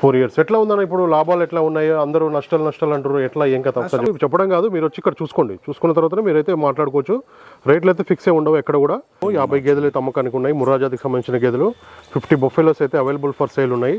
Four years. ఎట్లా ఉందన్న ఇప్పుడు? లాభాలు ఎట్లా ఉన్నాయో? అందరూ నష్టాలు నష్టాలు అంటారు ఎట్లా ఏం కథ? ఒకసారి చెప్పడం కాదు మీరు వచ్చి ఇక్కడ చూసుకోండి. చూసుకున్న తర్వాత మీరైతే మాట్లాడుకోవచ్చు. రేట్లు అయితే ఫిక్స్ ఏ ఉండవు ఎక్కడ కూడా. యాభై గేదెలు అయితే అమ్మకానికి ఉన్నాయి. మురాజాతికి సంబంధించిన గేదెలు. ఫిఫ్టీ బొఫెలోస్ అయితే అవైలబుల్ ఫర్ సేల్ ఉన్నాయి.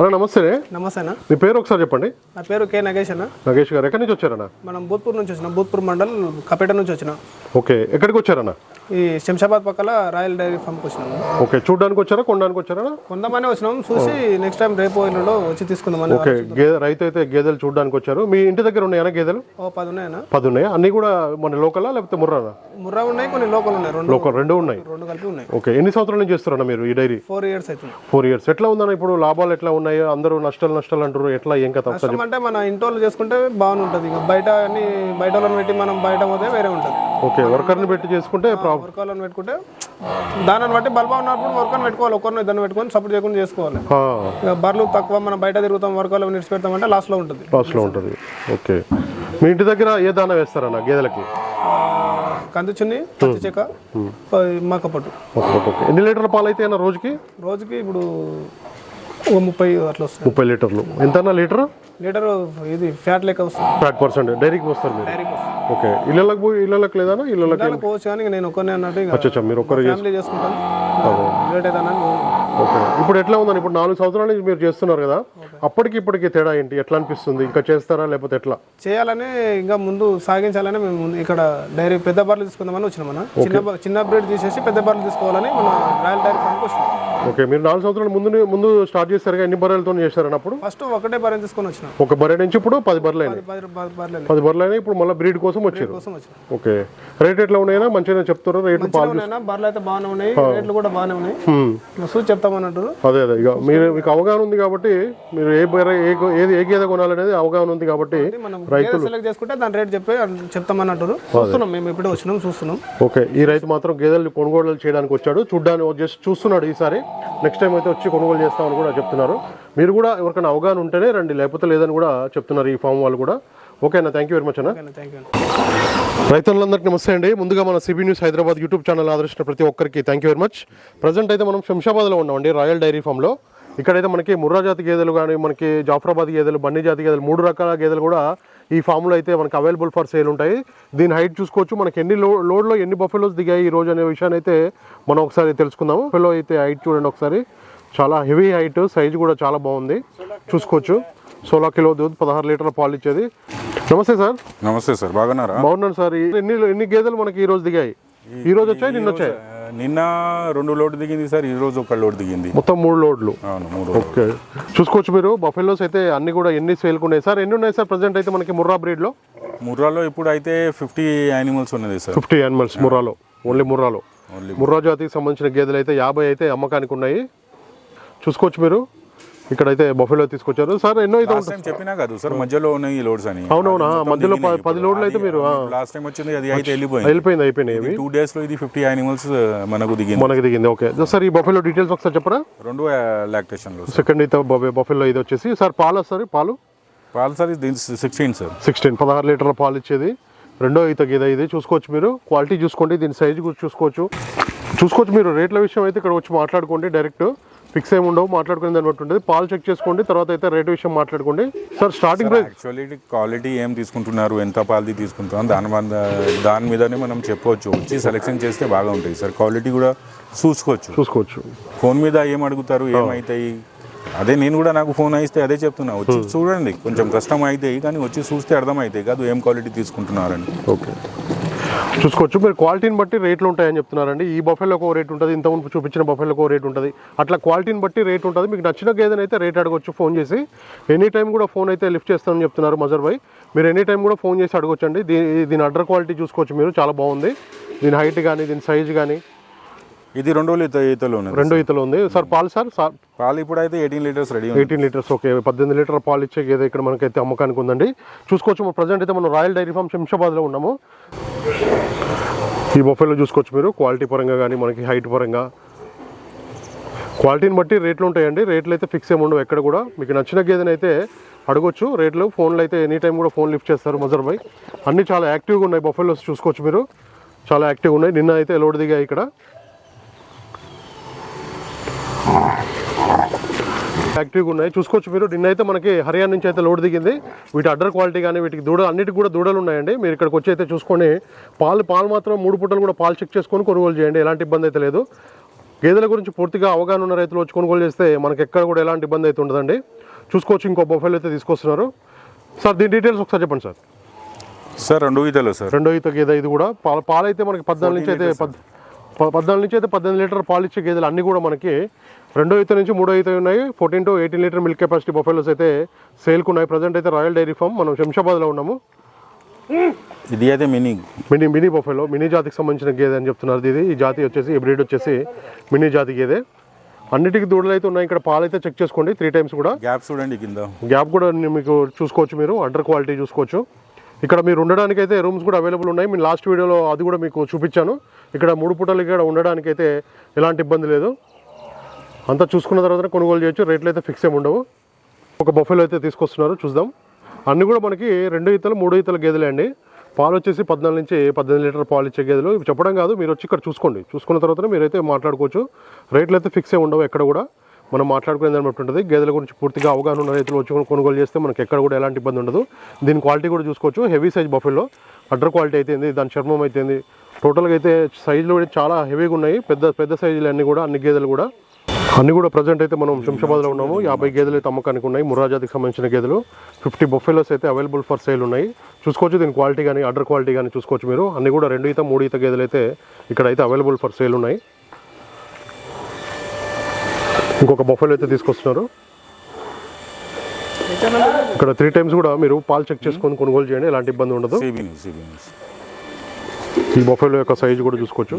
అన్న నమస్తే. నమస్తే అన్న. మీ పేరు ఒకసారి చెప్పండి. నా పేరు కే నగేష్ అన్న. నగేష్ గారు ఎక్కడి నుంచి వచ్చారన్న? మనం భూత్పూర్ నుంచి వచ్చిన. భూత్పూర్ మండల్ కపేట నుంచి వచ్చిన. ఓకే ఎక్కడికి వచ్చారన్న? ఈ శంషాబాద్ పక్కల రాయల్ డైరీ ఫామ్కి వచ్చినాము ఓకే చూడడానికి వచ్చారా కొనడానికి వచ్చారా కొందామని వచ్చినాం. చూసి నెక్స్ట్ టైం రేపు ఎల్లుండో వచ్చి తీసుకుందామని ఓకే గేదె రైతు అయితే గేదెలు చూడడానికి వచ్చారు. మీ ఇంటి దగ్గర ఉన్నాయా గేదెలు? ఓ పది ఉన్నాయన్న. పది ఉన్నాయా? అన్ని కూడా మన లోకలా లేకపోతే ముర్రానా ముర్రా ఉన్నాయి కొన్ని లోకల్ ఉన్నాయి. రెండు లోకల్ రెండు ఉన్నాయి. రెండు కలిపి ఉన్నాయి. ఓకే ఎన్ని సంవత్సరాల నుంచి చేస్తారన్న మీరు ఈ డైరీ? ఫోర్ ఇయర్స్ అవుతుంది. ఫోర్ ఇయర్స్ ఎట్లా ఉందన్న ఇప్పుడు? లాభాలు ఎట్లా ఉన్నాయో? అందరూ నష్టాలు నష్టాలు అంటారు ఎట్లా ఏం కథ? అంటే మన ఇంట్లో చేసుకుంటే బాగుంటుంది. ఇక బయట అన్ని బయట వాళ్ళని పెట్టి మనం బయట పోతే వేరే ఉంటుంది. ఓకే వర్కర్ని పెట్టి చేసుకుంటే ప్రాబ్లం వర్క్ వాళ్ళని పెట్టుకుంటే దానిని బట్టి బల్బా ఉన్నప్పుడు వర్కర్ని పెట్టుకోవాలి ఒకరిని ఇద్దరిని పెట్టుకొని సపోర్ట్ చేయకుండా చేసుకోవాలి. ఇక బర్రెలు తక్కువ మనం బయట తిరుగుతాం వర్క్ వాళ్ళని నిడిచి పెడతామంటే లాస్ట్లో ఉంటుంది. లాస్ట్లో ఉంటుంది. ఓకే. మీ ఇంటి దగ్గర ఏ దానా వేస్తారన్న గేదెలకి? కంది చున్ని పత్తి చెక్క ఓకే ఎన్ని లీటర్ల పాలు అయితే రోజుకి? రోజుకి ఇప్పుడు ముప్పై అట్లా వస్తుంది. ముప్పై లీటర్లు. ఎంత లీటర్? లీటర్ ఇది ఫ్యాట్ లెక్క వస్తుంది. Fat percent. డైరీకి వస్తారు మీరు? డైరీకి వస్తుంది ఓకే. ఇళ్ళకి పోయి ఇళ్ళకి లేదన్నా ఇళ్ళకి పోవచ్చు కానీ నేను ఒక్కనే అన్నట్టు ఇక అచ్చా మీరు ఒక్కరు ఫ్యామిలీ చేసుకుంటాను లేట్ అవుతానని ఓకే. ఇప్పుడు ఎట్లా ఉందని ఇప్పుడు నాలుగు సంవత్సరాల మీరు చేస్తున్నారు కదా. అప్పటికి ఇప్పటికి తేడా ఏంటి? ఎట్లా అనిపిస్తుంది? ఇంకా చేస్తారా లేకపోతే ఎట్లా? చేయాలని ఇంకా ముందు సాగించాలని మేము ముందు ఇక్కడ డైరీ పెద్ద బర్రెలు తీసుకుందామని వచ్చినాం మన చిన్న చిన్న బ్రీడ్ తీసేసి పెద్ద బర్రెలు తీసుకోవాలని మన రాయల్ డైరీ ఫామ్కి వచ్చినాం. ఓకే. మీరు నాలుగు సంవత్సరాల ముందు ముందు స్టార్ట్ చేస్తారు ఎన్ని బర్రెలతో చేశారని అప్పుడు? ఫస్ట్ ఒకటే బర్రెని తీసుకొని వచ్చినాం. ఒక బర్రె నుంచి ఇప్పుడు పది బర్రెలు అయినాయి. పది బర్రెలు అయినాయి. ఇప్పుడు మళ్ళీ బ్రీడ్ కోసం వచ్చారు. ఓకే. రేట్ ఎట్లా ఉన్నాయా మంచిగా చెప్తారు రేట్లు పాలు బర్రెలు అయితే బాగానే ఉన్నాయి రేట్లు కూడా బాగానే ఉన్నాయి. చూసి చెప్తామన్నట్టు అదే అదే. ఇక మీరు మీకు అవగాహన ఉంది కాబట్టి మీరు ఏ బర్రె ఏది ఏ గేదె కొనాలనేది అవగాహన ఉంది కాబట్టి గేదె సెలెక్ట్ చేసుకుంటే దాని రేట్ చెప్పి చెప్తామన్నట్టు చూస్తున్నాం మేము ఇప్పుడే వచ్చినాం చూస్తున్నాం. ఓకే. ఈ రైతు మాత్రం గేదెలు కొనుగోలు చేయడానికి వచ్చాడు. చూడ్డానికి జస్ట్ చూస్తున్నాడు ఈసారి. నెక్స్ట్ టైం అయితే వచ్చి కొనుగోలు చేస్తామని కూడా చెప్తున్నారు. మీరు కూడా ఎవరికైనా అవగాహన ఉంటేనే రండి. లేకపోతే లేదని కూడా చెప్తున్నారు ఈ ఫామ్ వాళ్ళు కూడా. ఓకేనా థ్యాంక్ యూ వెరీ మచ్ అన్న. రైతులందరికీ నమస్తే అండి. ముందుగా మన CB news Hyderabad YouTube channel ఆదరించిన ప్రతి ఒక్కరికి thank you very much present అయితే మనం శంషాబాద్లో ఉన్నామండి రాయల్ డైరీ ఫామ్లో. ఇక్కడైతే మనకి ముర్రా జాతి గేదెలు కానీ మనకి జాఫరాబాద్ గేదెలు బండి జాతి గేదెలు మూడు రకాల గేదెలు కూడా ఈ ఫామ్లో అయితే మనకి అవైలబుల్ ఫర్ సేల్ ఉంటాయి. దీని హైట్ చూసుకోవచ్చు. మనకి ఎన్ని లో లోడ్లో ఎన్ని బఫెలోస్ దిగాయి ఈ రోజు అనే విషయాన్ని అయితే మనం ఒకసారి తెలుసుకుందాము. బఫెలో అయితే హైట్ చూడండి ఒకసారి. చాలా హెవీ హైట్ సైజ్ కూడా చాలా బాగుంది. చూసుకోవచ్చు. సోలా కిలో దూద్ పదహారు లీటర్ల పాలు ఇచ్చేది. నమస్తే సార్. నమస్తే సార్ బాగున్నారా? బాగున్నాను సార్. ఎన్ని ఎన్ని గేదెలు మనకి ఈ రోజు దిగాయి? ఈ రోజు వచ్చాయి నిన్న వచ్చాయి? నిన్న రెండు లోడ్ దిగింది సార్ ఈ రోజు ఒక లోడ్ దిగింది. మొత్తం మూడు లోడ్లు. అవును మూడు ఓకే. చూసుకోవచ్చు మీరు బఫెలోస్ అయితే అన్ని కూడా ఎన్ని సేల్కి ఉన్నాయి? సార్ ఎన్ని ఉన్నాయి సార్ ప్రజెంట్ అయితే మనకి ముర్రా బ్రీడ్లో? ముర్రాలో ఇప్పుడు అయితే ఫిఫ్టీ యానిమల్స్ ఉన్నది సార్. ఫిఫ్టీ యానిమల్స్ ముర్రాలో. ఓన్లీ ముర్రాలో. ముర్రా జాతికి సంబంధించిన గేదెలు అయితే యాభై అయితే అమ్మకానికి ఉన్నాయి. చూసుకోవచ్చు మీరు. ఇక్కడైతే బఫెలో తీసుకొచ్చారు. సార్ ఎన్నో అయితే టైం చెప్పినా కాదు సార్ మధ్యలో ఉన్నాయి ఈ లోడ్స్ అని. అవునవునా? మధ్యలో పది లోడ్లు అయితే మీరు లాస్ట్ టైం వచ్చింది అది అయితే వెళ్ళిపోయింది. వెళ్ళిపోయింది అయిపోయినాయి టూ డేస్లో ఇది ఫిఫ్టీ యానిమల్స్ మనకు దిగింది. మనకి దిగింది ఓకే. సార్ ఈ బఫెలో డీటెయిల్స్ ఒకసారి చెప్పరా? రెండు లాక్టేషన్లో సెకండ్ అయితే బఫెలో ఇది వచ్చేసి. సార్ పాలు వస్తారు పాలు? పాల్ సార్ ఇది సిక్స్టీన్ సార్ సిక్స్టీన్ పదహారు లీటర్ల పాలు ఇచ్చేది. రెండో ఈత గీత ఇది. చూసుకోవచ్చు మీరు. క్వాలిటీ చూసుకోండి. దీని సైజు చూసుకోవచ్చు. చూసుకోవచ్చు మీరు. రేట్ల విషయం అయితే ఇక్కడ వచ్చి మాట్లాడుకోండి డైరెక్ట్. ఫిక్స్ ఏమి ఉండవు మాట్లాడుకునే దాన్ని బట్టి ఉంటుంది పాలు చెక్ చేసుకోండి తర్వాత అయితే రేట్ విషయం మాట్లాడుకోండి. Sir starting price actually quality ఏం తీసుకుంటున్నారు ఎంత పాలది తీసుకుంటున్నారు దాని దాని మీదనే మనం చెప్పవచ్చు. వచ్చి సెలెక్షన్ చేస్తే బాగా ఉంటాయి సార్. క్వాలిటీ కూడా చూసుకోవచ్చు. చూసుకోవచ్చు. ఫోన్ మీద ఏం అడుగుతారు ఏమైతాయి? అదే నేను కూడా నాకు ఫోన్ అయితే అదే చెప్తున్నా. వచ్చి చూడండి కొంచెం కష్టం అవుతాయి కానీ వచ్చి చూస్తే అర్థమవుతాయి కాదు ఏం క్వాలిటీ తీసుకుంటున్నారని. ఓకే. చూసుకోవచ్చు. మీరు క్వాలిటీని బట్టి రేట్లు ఉంటాయని చెప్తున్నారండి. ఈ బఫెల్లోకి ఒక రేట్ ఉంటుంది ఇంతకుముందు ముందు చూపించిన బఫెల్లోకి ఒక రేట్ ఉంటుంది. అట్లా క్వాలిటీని బట్టి రేట్ ఉంటుంది. మీకు నచ్చిన గేదెని అయితే రేట్ అడగొచ్చు ఫోన్ చేసి. ఎనీ టైం కూడా ఫోన్ అయితే లిఫ్ట్ చేస్తామని చెప్తున్నారు మజర్ భాయ్ మీరు ఎనీ టైం కూడా ఫోన్ చేసి అడగొచ్చండి. దీని దీని అడ్డర్ క్వాలిటీ చూసుకోవచ్చు మీరు చాలా బాగుంది. దీని హైట్ కానీ దీని సైజ్ కానీ ఇది రెండో ఈత ఈతలో ఉన్నది రెండో ఈతలో ఉంది. సార్ పాలు సార్? సార్. పాలు ఇప్పుడు అయితే eighteen litres ready eighteen litres okay. పద్దెనిమిది లీటర్ పాలు ఇచ్చే గేదె ఇక్కడ మనకైతే అమ్మకానికి ఉందండి. చూసుకోవచ్చు ప్రజెంట్ అయితే మనం రాయల్ డైరీ ఫామ్ శంషాబాద్లో ఉన్నాము. ఈ బొఫెలో చూసుకోవచ్చు మీరు. క్వాలిటీ పరంగా కానీ మనకి హైట్ పరంగా. క్వాలిటీని బట్టి రేట్లు ఉంటాయండి. రేట్లు అయితే ఫిక్స్ ఏమి ఉండవు ఎక్కడ కూడా. మీకు నచ్చిన గేదెని అయితే అడగొచ్చు. రేట్లు ఫోన్లో అయితే ఎనీ టైం కూడా ఫోన్ లిఫ్ట్ చేస్తారు మజర్ భాయ్ అన్నీ చాలా యాక్టివ్గా ఉన్నాయి బొఫెలోస్ చూసుకోవచ్చు మీరు. చాలా యాక్టివ్గా ఉన్నాయి. నిన్న అయితే లోడ్ దిగాయి ఇక్కడ. యాక్టివ్గా ఉన్నాయి. చూసుకోవచ్చు మీరు. నిన్న అయితే మనకి హర్యానా నుంచి అయితే లోడ్ దిగింది. వీటి అడ్డర్ క్వాలిటీ కానీ వీటికి దూడ అన్నిటికి కూడా దూడలు ఉన్నాయండి. మీరు ఇక్కడికి వచ్చి అయితే చూసుకొని పాలు పాలు మాత్రం మూడు పూటలు కూడా పాలు చెక్ చేసుకొని కొనుగోలు చేయండి. ఎలాంటి ఇబ్బంది అయితే లేదు. గేదెల గురించి పూర్తిగా అవగాహన ఉన్న రైతులు వచ్చి కొనుగోలు చేస్తే మనకి ఎక్కడ కూడా ఎలాంటి ఇబ్బంది అయితే ఉండదండి. చూసుకోవచ్చు ఇంకో బొఫైల్ అయితే తీసుకొస్తున్నారు. సార్ దీని డీటెయిల్స్ ఒకసారి చెప్పండి సార్. సార్ రెండు ఈతలు సార్. రెండో ఈత గేదె ఇది కూడా. పాల పాలు అయితే మనకి పద్నాలుగు నుంచి అయితే పద్నాలుగు నుంచి అయితే పద్దెనిమిది లీటర్ పాలు ఇచ్చే గేదెలు అన్నీ కూడా మనకి రెండో ఈత నుంచి మూడో ఈత ఉన్నాయి. Fourteen to eighteen litre milk capacity buffaloes అయితే సేల్కు ఉన్నాయి. ప్రజెంట్ అయితే రాయల్ డైరీ ఫామ్ మనం శంషాబాద్లో ఉన్నాము. ఇది అయితే mini. Mini mini buffalo mini జాతికి సంబంధించిన గేదె అని చెప్తున్నారు ఇది ఈ జాతి వచ్చేసి ఈ బ్రీడ్ వచ్చేసి మినీ జాతి గేదె. అన్నిటికీ దూడలు అయితే ఉన్నాయి. ఇక్కడ పాలు అయితే చెక్ చేసుకోండి. త్రీ టైమ్స్ కూడా. గ్యాప్ చూడండి కింద. గ్యాప్ కూడా మీకు చూసుకోవచ్చు మీరు. అండర్ క్వాలిటీ చూసుకోవచ్చు. ఇక్కడ మీరు ఉండడానికి అయితే రూమ్స్ కూడా అవైలబుల్ ఉన్నాయి. మీ లాస్ట్ వీడియోలో అది కూడా మీకు చూపించాను. ఇక్కడ మూడు పూటలు ఇక్కడ ఉండడానికి అయితే ఎలాంటి ఇబ్బంది లేదు. అంతా చూసుకున్న తర్వాత కొనుగోలు చేయొచ్చు. రేట్లు అయితే ఫిక్స్ ఏమి ఉండవు. ఒక బొఫెలో అయితే తీసుకొస్తున్నారు. చూద్దాం. అన్నీ కూడా మనకి రెండు ఈతలు మూడు ఈతల గేదెలే అండి. పాలు వచ్చేసి పద్నాలుగు నుంచి పద్దెనిమిది లీటర్ పాలు ఇచ్చే గేదెలు. ఇవి చెప్పడం కాదు మీరు వచ్చి ఇక్కడ చూసుకోండి. చూసుకున్న తర్వాత మీరైతే మాట్లాడుకోవచ్చు. రేట్లు అయితే ఫిక్స్ ఏ ఉండవు ఎక్కడ కూడా. మనం మాట్లాడుకునే దాన్ని బట్టి ఉంటుంది. గేదెల గురించి పూర్తిగా అవగాహన ఉన్న రైతులు వచ్చి కొనుగోలు చేస్తే మనకి ఎక్కడ కూడా ఎలాంటి ఇబ్బంది ఉండదు. దీని క్వాలిటీ కూడా చూసుకోవచ్చు. Heavy size buffalo udder quality అయితేంది దాని చర్మం అయితేంది టోటల్గా అయితే సైజులు కూడా చాలా హెవీగా ఉన్నాయి. పెద్ద పెద్ద సైజులు అన్నీ కూడా అన్ని గేదెలు కూడా. అన్ని కూడా ప్రజెంట్ అయితే మనం శంషాబాద్లో ఉన్నాము. యాభై గేదెలు అయితే అమ్మకానికి ఉన్నాయి. మురాజాతికి సంబంధించిన గేదెలు. ఫిఫ్టీ బొఫెలోస్ అయితే అవైలబుల్ ఫర్ సేల్ ఉన్నాయి. చూసుకోవచ్చు దీని క్వాలిటీ కానీ అడ్డర్ క్వాలిటీ కానీ చూసుకోవచ్చు మీరు. అన్ని కూడా రెండు ఈత మూడు ఈత గేదెలు అయితే ఇక్కడ అయితే అవైలబుల్ ఫర్ సేల్ ఉన్నాయి. ఇంకొక బొఫెల్ అయితే తీసుకొస్తున్నారు. ఇక్కడ త్రీ టైమ్స్ కూడా మీరు పాలు చెక్ చేసుకొని కొనుగోలు చేయండి ఎలాంటి ఇబ్బంది ఉండదు. ఈ బొఫెలో యొక్క సైజు కూడా చూసుకోవచ్చు.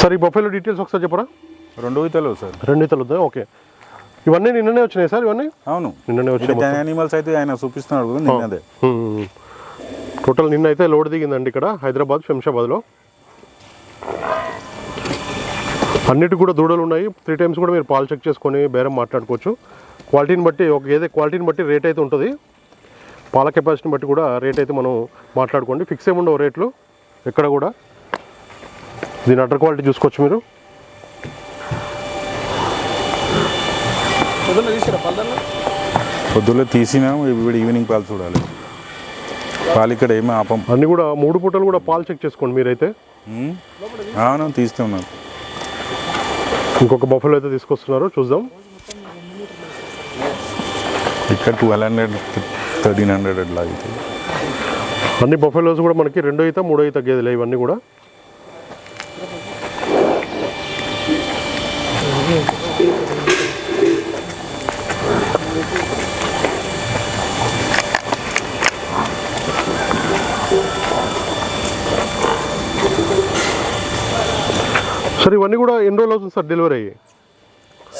సార్ ఈ బొఫెలో డీటెయిల్స్ ఒకసారి చెప్పరా? రెండు ఈతలు సార్. రెండు వద్దా? ఓకే. ఇవన్నీ నిన్ననే వచ్చినాయి సార్ ఇవన్నీ? అవును. నిన్ననే వచ్చినాయి యానిమల్స్ అయితే ఆయన చూపిస్తున్నాడు నిన్నదే. టోటల్ నిన్న అయితే లోడ్ దిగిందండి ఇక్కడ హైదరాబాద్ శంషాబాద్లో. అన్నిటి కూడా దూడలు ఉన్నాయి. త్రీ టైమ్స్ కూడా మీరు పాలు చెక్ చేసుకొని బేరం మాట్లాడుకోవచ్చు. క్వాలిటీని బట్టి ఒక ఏదే క్వాలిటీని బట్టి రేట్ అయితే ఉంటుంది. పాల కెపాసిటీని బట్టి కూడా రేట్ అయితే మనం మాట్లాడుకోండి. ఫిక్స్ ఏమి ఉండవు రేట్లు ఎక్కడ కూడా. దీని అడ్డర్ క్వాలిటీ చూసుకోవచ్చు మీరు. పొద్దున్న తీసినా ఇప్పుడు ఈవినింగ్ పాలు చూడాలి. పాలు ఇక్కడ ఏమీ ఆపం. అన్నీ కూడా మూడు పూటలు కూడా పాలు చెక్ చేసుకోండి మీరైతే. అవును తీస్తున్నాను ఇంకొక బఫెలో అయితే తీసుకొస్తున్నారు చూద్దాం. ఇక్కడ ట్వెల్వ్ హండ్రెడ్ థర్టీన్ హండ్రెడ్ అట్లా అవుతుంది. అన్ని బఫెలోస్ కూడా మనకి రెండో ఈత మూడో ఈత గేదెలు ఇవన్నీ కూడా. సార్ ఇవన్నీ కూడా ఎన్ని రోజులు అవుతుంది సార్ డెలివరీ అయ్యి?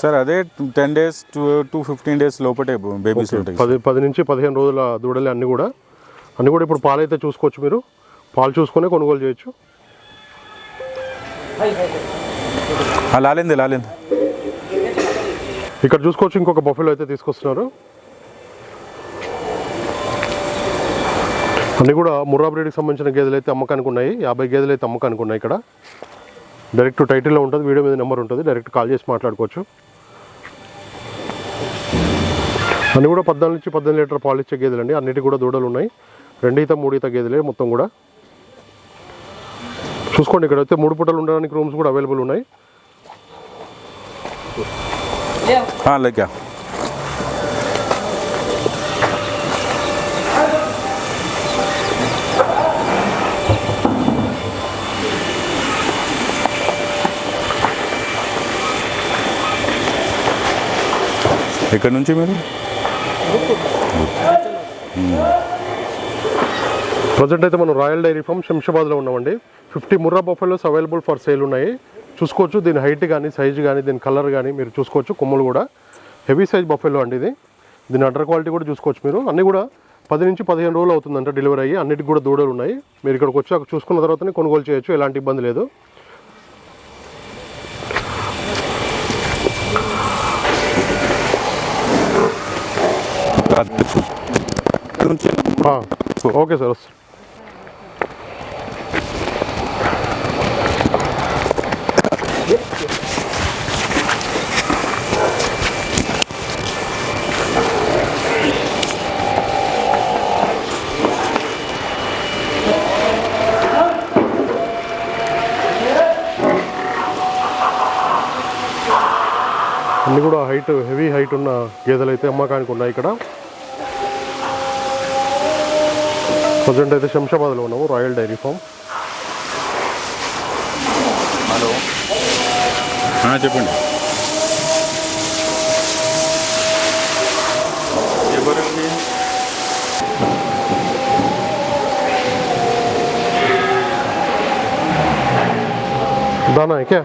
సార్ అదే ten days to to fifteen days లోపటే babies ఉంటాయి పది పది నుంచి పదిహేను రోజుల దూడలే అన్నీ కూడా. అన్నీ కూడా ఇప్పుడు పాలు అయితే చూసుకోవచ్చు మీరు. పాలు చూసుకొని కొనుగోలు చేయొచ్చు. లాలింది లాలింది. ఇక్కడ చూసుకోవచ్చు ఇంకొక బఫెలో అయితే తీసుకొస్తున్నారు. అన్నీ కూడా ముర్రా బ్రీడ్కి సంబంధించిన గేదెలు అయితే అమ్మకానికి ఉన్నాయి. యాభై గేదెలు అయితే అమ్మకానికి ఉన్నాయి ఇక్కడ. డైరెక్ట్ టైటిల్లో ఉంటుంది వీడియో మీద నెంబర్ ఉంటుంది డైరెక్ట్ కాల్ చేసి మాట్లాడుకోవచ్చు. అన్నీ కూడా పద్నాలుగు నుంచి పద్దెనిమిది లీటర్ పాలు ఇచ్చే గేదెలు అండి అన్నిటి కూడా దూడలు ఉన్నాయి. రెండు ఈత మూడు ఈత గేదెలే మొత్తం కూడా. చూసుకోండి ఇక్కడ అయితే మూడు పూటలు ఉండడానికి రూమ్స్ కూడా అవైలబుల్ ఉన్నాయి. లైక్ ఎక్కడి నుంచి మీరు? ప్రజెంట్ అయితే మనం రాయల్ డైరీ ఫామ్ శంషాబాద్లో ఉన్నామండి. Fifty Murrah buffaloes available for sale ఉన్నాయి. చూసుకోవచ్చు దీని హైట్ కానీ సైజ్ కానీ దీని కలర్ కానీ మీరు చూసుకోవచ్చు కొమ్మలు కూడా. హెవీ సైజ్ బఫెలో అండి ఇది. దీని అండర్ క్వాలిటీ కూడా చూసుకోవచ్చు మీరు. అన్నీ కూడా పది నుంచి పదిహేను రోజులు అవుతుందంట డెలివరీ అయ్యి. అన్నిటికి కూడా దూడలు ఉన్నాయి. మీరు ఇక్కడికి వచ్చి అక్కడ చూసుకున్న తర్వాతనే కొనుగోలు చేయొచ్చు ఎలాంటి ఇబ్బంది లేదు. ఓకే సార్ వస్తాను అన్నీ కూడా హైట్ హెవీ హైట్ ఉన్న గేదెలు అయితే అమ్మకానికి ఉన్నాయి ఇక్కడ. ప్రజెంట్ అయితే శంషాబాద్లో ఉన్నాము రాయల్ డైరీ ఫామ్ హలో చెప్పండి ఎవరండి దానా క్యా